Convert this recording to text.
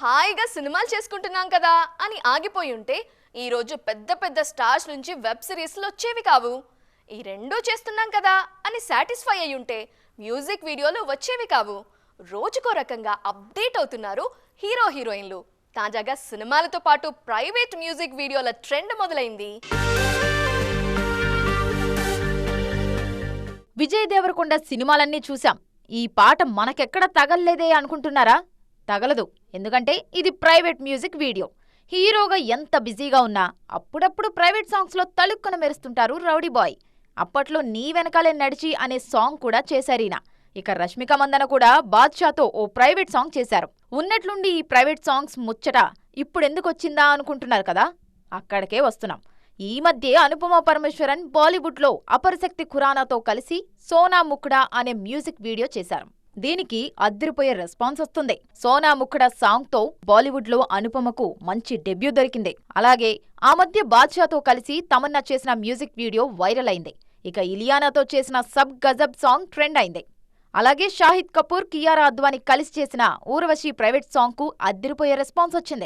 హాయిగా సినిమాలు చేసుకుంటున్నాం కదా అని ఆగిపోయి ఉంటే ఈరోజు పెద్ద పెద్ద స్టార్స్ నుంచి వెబ్ సిరీస్లు వచ్చేవి కావు. ఈ రెండూ చేస్తున్నాం కదా అని సాటిస్ఫై అయి ఉంటే మ్యూజిక్ వీడియోలు వచ్చేవి కావు. రోజుకో రకంగా అప్డేట్ అవుతున్నారు హీరో హీరోయిన్లు. తాజాగా సినిమాలతో పాటు ప్రైవేట్ మ్యూజిక్ వీడియోల ట్రెండ్ మొదలైంది. విజయ్ దేవరకొండ సినిమాలన్నీ చూశాం. ఈ పాట మనకెక్కడ తగల్లేదే అనుకుంటున్నారా? తగలదు. ఎందుకంటే ఇది ప్రైవేట్ మ్యూజిక్ వీడియో. హీరోగా ఎంత బిజీగా ఉన్నా అప్పుడప్పుడు ప్రైవేట్ సాంగ్స్లో తలుక్కున మెరుస్తుంటారు రౌడీ బాయ్. అప్పట్లో నీ వెనకాలే నడిచి అనే సాంగ్ కూడా చేశారీన ఇక రష్మిక మందన కూడా బాద్షాతో ఓ ప్రైవేట్ సాంగ్ చేశారు. ఉన్నట్లుండి ఈ ప్రైవేట్ సాంగ్స్ ముచ్చట ఇప్పుడెందుకొచ్చిందా అనుకుంటున్నారు కదా? అక్కడికే వస్తున్నాం. ఈ మధ్య అనుపమ పరమేశ్వరన్ బాలీవుడ్లో అపరశక్తి ఖురానాతో కలిసి సోనా ముక్డా అనే మ్యూజిక్ వీడియో చేశారు. దీనికి అద్దరిపోయే రెస్పాన్స్ వస్తుంది. సోనా ముక్డా సాంగ్తో బాలీవుడ్లో అనుపమకు మంచి డెబ్యూ దొరికింది. అలాగే ఆ మధ్య బాద్షాతో కలిసి తమన్నా చేసిన మ్యూజిక్ వీడియో వైరల్ అయింది. ఇక ఇలియానాతో చేసిన సబ్ గజబ్ సాంగ్ ట్రెండ్ అయింది. అలాగే షాహిద్ కపూర్ కియారా అద్వాని కలిసి చేసిన ఊర్వశి ప్రైవేట్ సాంగ్కు అద్దరిపోయే రెస్పాన్స్ వచ్చింది.